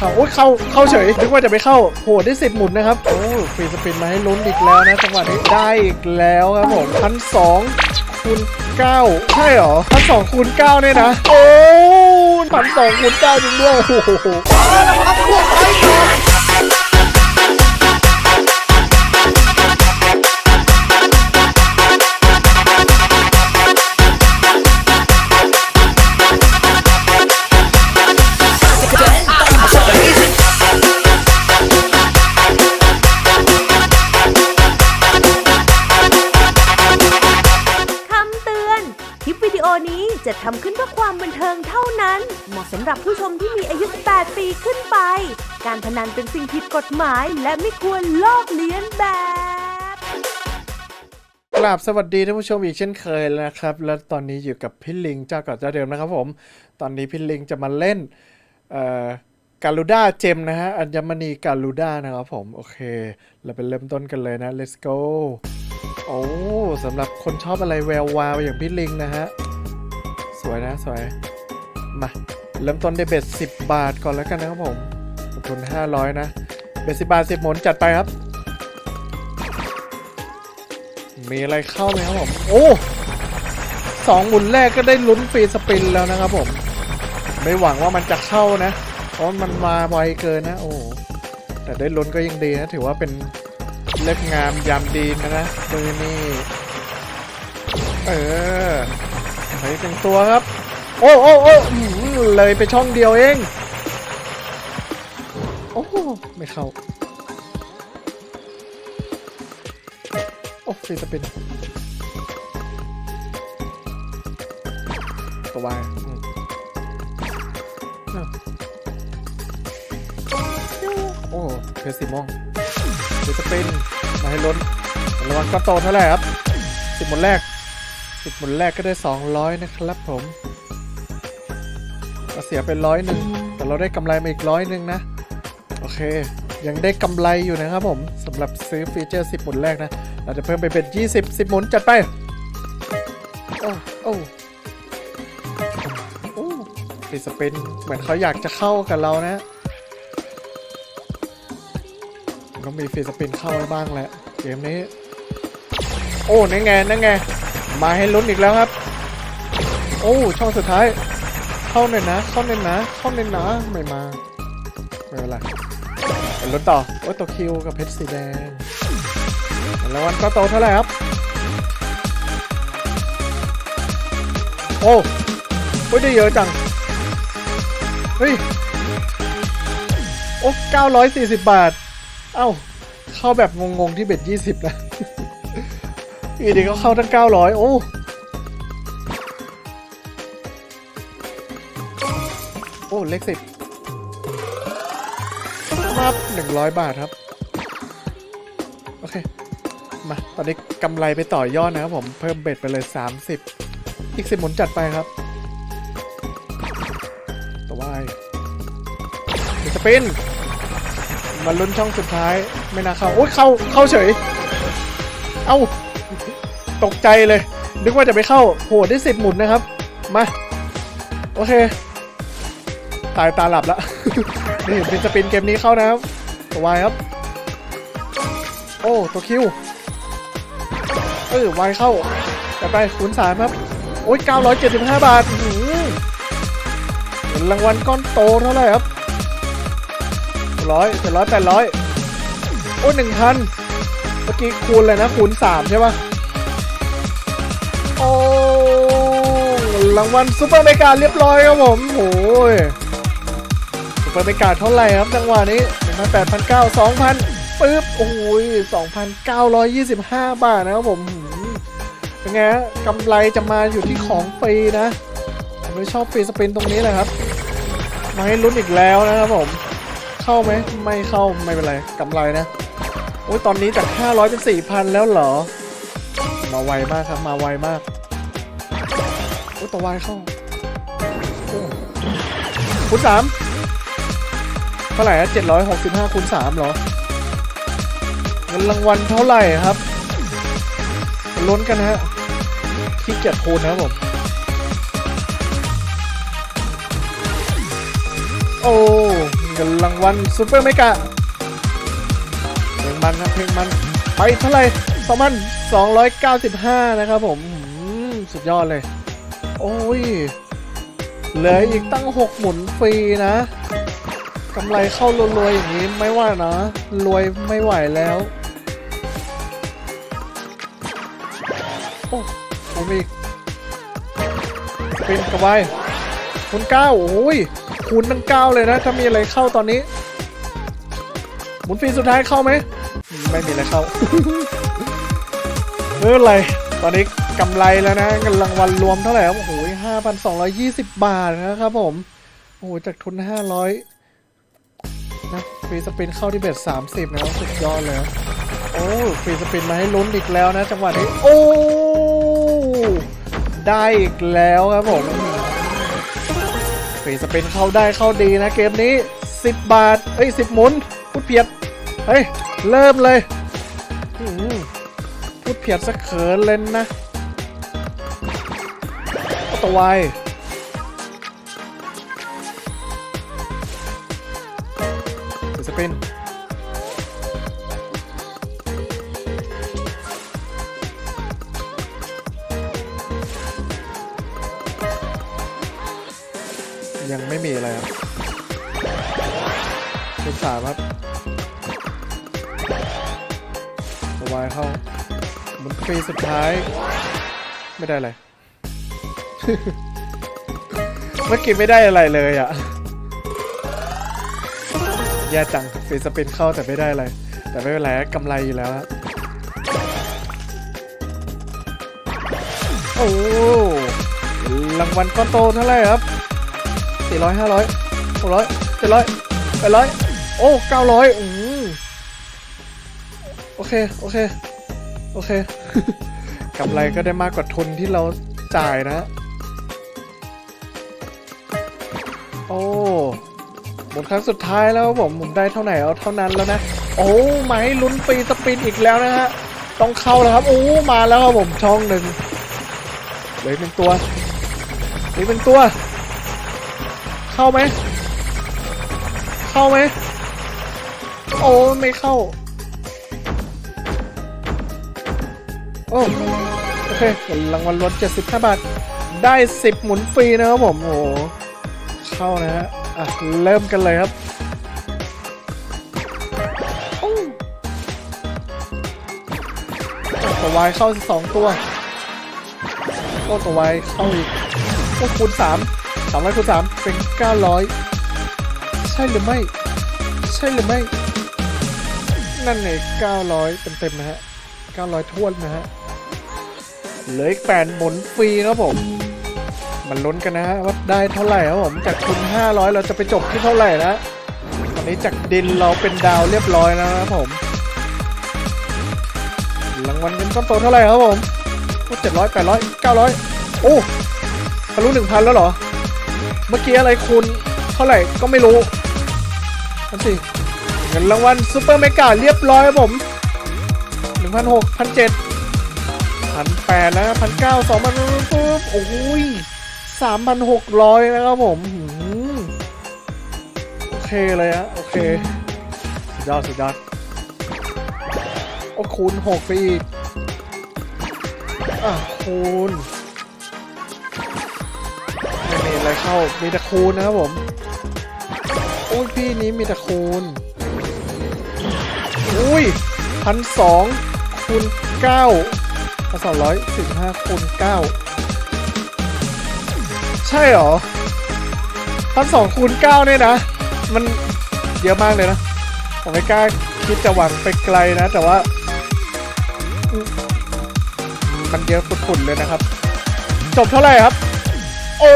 เข้าโอ้ยเข้าเข้าเฉยนึกว่าจะไม่เข้าโหได้สิบหมุนนะครับโอ้ฟรีสปินมาให้ลุ้นอีกแล้วนะจังหวะนี้ได้อีกแล้วครับผมพันสองคูณเก้าใช่เหรอพันสองคูณเก้าเนี่ยนะ โอ้พันสองคูณเก้าจริงด้วยโอ้โห สำหรับผู้ชมที่มีอายุ 18 ปีขึ้นไป การพนันเป็นสิ่งผิดกฎหมายและไม่ควรลอกเลียนแบบ กราบสวัสดีท่านผู้ชมอีกเช่นเคยแล้วนะครับ แล้วตอนนี้อยู่กับพี่ลิงเจ้าเก่าเจ้าเดิมนะครับผม ตอนนี้พี่ลิงจะมาเล่นการูด้าเจมนะฮะ อัญมณีการูด้านะครับผม โอเค เราไปเริ่มต้นกันเลยนะ let's go โอ้สำหรับคนชอบอะไรแวววาวอย่างพี่ลิงนะฮะ สวยนะ สวย มา เริ่มต้นด้เบ็ด10 บาทก่อนแล้วกันนะครับผมขอบคุณ500 นะ เบ็ด10 บาท 10 หมุนจัดไปครับ มีอะไรเข้าไหมครับผม โอ้สองหมุนแรกก็ได้ลุ้นฟรีสปินแล้วนะครับผม ไม่หวังว่ามันจะเข้านะ เพราะมันมาไวเกินนะ โอ้แต่ได้ลุ้นก็ยังดีนะ ถือว่าเป็นเล็กงามยามดีนะนะมือนี่เออไปเต็มตัวครับ โอ้โอ้โอ้เลยไปช่องเดียวเอง โอ้ไม่เข้า โอ้ฟรีสปินตัววายอืมอ้าวโอ้เพชรสีม่วงฟรีสปินมาให้ล้นระวังก้อนโตเท่าไหร่ครับสิบหมุนแรกสิบหมุนแรกก็ได้สองร้อยนะครับผม เราเสียไปร้อยหนึ่งแต่เราได้กำไรมาอีกร้อยหนึ่งนะ โอเค ยังได้กำไรอยู่นะครับผมสำหรับซื้อฟีเจอร์ 10 หมุนแรกนะ เราจะเพิ่มไปเป็น 20 10 หมุนจัดไป โอ้โอ้โอ้ฟีสปินเหมือนเขาอยากจะเข้ากับเรานะต้องมีฟีสปินเข้าไว้บ้างแหละเกมนี้ โอ้นั่นไงนั่นไงมาให้ลุ้นอีกแล้วครับ โอ้ ช่องสุดท้าย เข้าหน่อยนะ เข้าหน่อยนะ เข้าหน่อยนะไม่มาไม่เป็นไรไปลุ้นต่อโอ้ยตัวคิวกับเพชรสีแดงแล้ววันก็โตเท่าไหร่ครับ โอ้โอ้ยได้เยอะจัง เฮ้ย โอ้940บาท เอ้า เข้าแบบงงๆที่เบ็ด20นะอีดีก็เข้าทั้ง900โอ้โอ้ เลขสิบครับ100บาทครับ โอเค มา ตอนนี้กำไรไปต่อยอดนะครับผม เพิ่มเบ็ดไปเลย30อีกสิบหมุนจัดไปครับตัววายเดี๋ยวสปินมาลุ้นช่องสุดท้าย ไม่น่าเข้า โอ้ยเข้า เข้าเฉย เอ้า ตกใจเลย นึกว่าจะไม่เข้า โหได้สิบหมุนนะครับ มา โอเคายตาหลับละนี่เป็นสปินเกมนี้เข้านะครับตัววายครับ โอ้ตัวคิว เออวายเข้าแต่ไปคูณสามครับ โอ้ย 975 บาทหือเงินรางวัลก้อนโตเท่าไหร่ครับร้อยเจ็ดร้อยแปดร้อยโอ้ยหนึ่งพันเมื่อกี้คูณเลยนะ คูณสามใช่ปะโอ้รางวัลซุปเปอร์เมกาเรียบร้อยครับผมโอ้ย ซุปเปร์เมกาศเท่าไหร่ครับจังหวะนี้หนึ่งพันแปดพันเก้าสองพันปึ๊บโอ้ยสองพันเก้าร้อยยี่สิบห้าบาทนะครับผมหืมเป็นไงกำไรจะมาอยู่ที่ของฟรีนะ ผมไม่ชอบฟรีสปินตรงนี้แหละครับ มาให้ลุ้นอีกแล้วนะครับผม เข้าไหมไม่เข้าไม่เป็นไรกำไรนะโอ้ยตอนนี้จาก 500 เป็น 4,000 แล้วเหรอ มาไวมากครับมาไวมากโอ้ยตัววายเข้าคูณสาม เท่าไหร่นะ765คูณ3เหรอเงินรางวัลเท่าไหร่ครับล้นกันฮะขี้เกียจคูณนะครับผม โอ้เงินรางวัลซูเปอร์เมกะเพลงมันนะเพลงมัน ไปเท่าไหร่สองพันสองร้อยเก้าสิบห้านะครับผมสุดยอดเลย โอ้ย เหลืออีกตั้งหกหมุนฟรีนะำไรเข้ารวยๆอย่างนี้ไม่ว่านะ รวยไม่ไหวแล้ว โอ้ผมอีกเป็นกระบายคูณเก้าโอ้ยคูณตั้งเก้าเลยนะ ถ้ามีอะไรเข้าตอนนี้ หมุนฟีสุดท้ายเข้าไหม ไม่มีอะไรเข้าเอออะไร ตอนนี้กำไรแล้วนะเงินรางวัลรวมเท่าไหร่ครับโอ้โหห้าพันสองร้อยยี่สิบบาทนะครับผม โอ้โห จากทุนห้าร้อย ฟรีสปินเข้าที่เบ็ดสามสิบนะครับสุดยอดเลย โอ้ฟรีสปินมาให้ลุ้นอีกแล้วนะ จังหวะนี้ โอ้ได้อีกแล้วครับผมฟรีสปินเข้าได้เข้าดีนะเกมนี้ 10 บาท เอ้ย 10 หมุน พูดเพียดเฮ้ย เริ่มเลย พูดเพียดสักเขินเลยนะตัวไว ฟรีสปินยังไม่มีอะไรครับคุณสามครับสวายเข้ามุนฟรีสุดท้าย ไม่ได้อะไร เมื่อกี้ไม่ได้อะไรเลยอะ่ะ แย่จังฟรีสปินเข้าแต่ไม่ได้อะไร แต่ไม่เป็นไรกำไรอยู่แล้วโอ้รางวัลก้อนโตเท่าไรครับสี่ร้อยห้าร้อยหกร้อยเจ็ดร้อยแปดร้อยโอ้เก้าร้อยอืมโอเค โอเค โอเคกำไรก็ได้มากกว่าทุนที่เราจ่ายนะ โอ้ หมดครั้งสุดท้ายแล้วครับผมผมได้เท่าไหร่เอาเท่านั้นแล้วนะ โอ้มาให้ลุ้นฟรีสปินอีกแล้วนะฮะต้องเข้าแล้วครับโอ้มาแล้วครับผมช่องหนึ่งเลยเป็นตัวเลยเป็นตัว เข้าไหมเข้าไหมโอ้ไม่เข้าโอ้โอเครางวัลรวม75 บาท ได้ 10 หมุนฟรีนะครับผม โอ้เข้านะฮะ อะเริ่มกันเลยครับโอ้ตัววายเข้าสองตัวโอ้ตัววายเข้าอีกโอ้คูณสามสามร้อยคูณสามเป็นเก้าร้อยใช่หรือไม่ ใช่หรือไม่ นั่นไงเก้าร้อยเต็มๆนะฮะเก้าร้อยท้วนนะฮะเหลืออีกแปดหมุนฟรีครับผม มันลุ้นกันนะฮะว่าได้เท่าไหร่ครับผมจากทุนห้าร้อยเราจะไปจบที่เท่าไหร่นะตอนนี้จากดินเราเป็นดาวเรียบร้อยแล้วนะครับผมรางวัลเงินก้อนโตเท่าไหร่ครับผมเจ็ดร้อยแปดร้อยเก้าร้อยโอ้ทะลุหนึ่งพันแล้วเหรอ เมื่อกี้อะไรคูณเท่าไหร่ก็ไม่รู้นั่นสิเงินรางวัลซูเปอร์เมกาเรียบร้อยครับผมหนึ่งพันหกพันเจ็ดพันแปดแล้วพันเก้าสองพันปุ๊บโอ้ย สามพันหกร้อยนะครับผมโอเคเลยฮะโอเค สุดยอดสุดยอดโอ้คูณหกไปอีก อะคูณไม่มีอะไรเข้า มีแต่คูณนะครับผมโอ้ยพี่นี้มีแต่คูณ อุ้ยพันสองคูณเก้าพันสองร้อยสิบห้าคูณเก้า ใช่เหรอพันสองคูณเก้าเนี่ยนะ มันเยอะมากเลยนะ ผมไม่กล้าคิดจะหวังไปไกลนะ แต่ว่า มันเยอะฝุ่นๆเลยนะครับ จบเท่าไหร่ครับ โอ้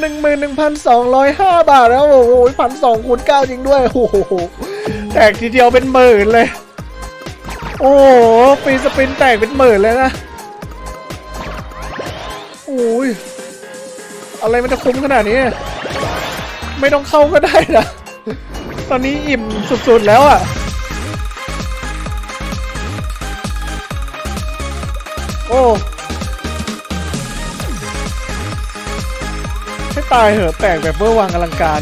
หนึ่งหมื่นหนึ่งพันสองร้อยห้าบาทแล้วโอ้โหพันสองคูณเก้าจริงด้วย โอ้โห แตกทีเดียวเป็นหมื่นเลย โอ้โหฟรีสปินแตกเป็นหมื่นเลยนะโอ้ย อะไรมันจะคุ้มขนาดนี้ ไม่ต้องเข้าก็ได้นะ ตอนนี้อิ่มสุดๆแล้วอะ โอ้ให้ตายเหอะแตกแบบเบอร์วังอลังการ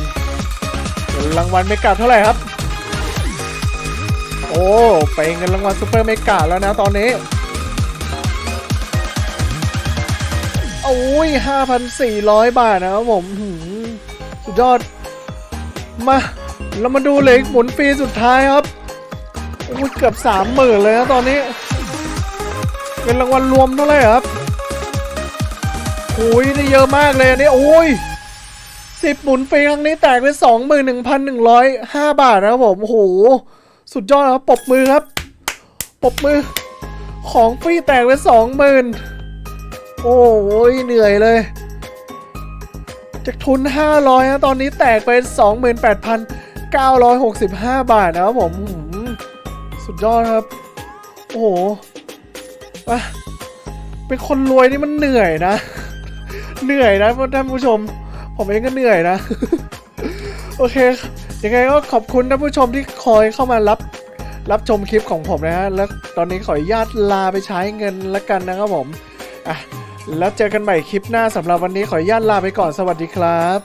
เงินรางวัลเมกาเท่าไหร่ครับ โอ้ ไปเงินรางวัลซูเปอร์เมกาแล้วนะตอนนี้ โอ้ย5,400 บาทนะครับผมสุดยอด มาเรามาดูเหล็กหมุนฟรีสุดท้ายครับโอ้ยเกือบสามหมื่นเลยนะตอนนี้ เป็นรางวัลรวมเท่าไหร่ครับโอ้ยได้เยอะมากเลยนนี้โอ้ยสิบหมุนฟรีครั้งนี้แตกไปสองหมื่นหนึ่งพันหนึ่งร้อยห้าบาทนะครับผมโอ้โหสุดยอดครับปบมือครับปบมือ ของฟรีแตกไปสองหมื่น โอ้ยเหนื่อยเลย จากทุน 500นะตอนนี้แตกไป28,965 บาทนะครับผม สุดยอดครับ โอ้โหอะเป็นคนรวยนี่มันเหนื่อยนะ เหนื่อยนะท่านผู้ชม ผมเองก็เหนื่อยนะ โอเค ยังไงก็ขอบคุณท่านผู้ชมที่คอยเข้ามารับรับชมคลิปของผมนะฮะ แล้วตอนนี้ขออนุญาตลาไปใช้เงินละกันนะครับผม อะ แล้วเจอกันใหม่คลิปหน้าสำหรับวันนี้ขออนุญาตลาไปก่อนสวัสดีครับ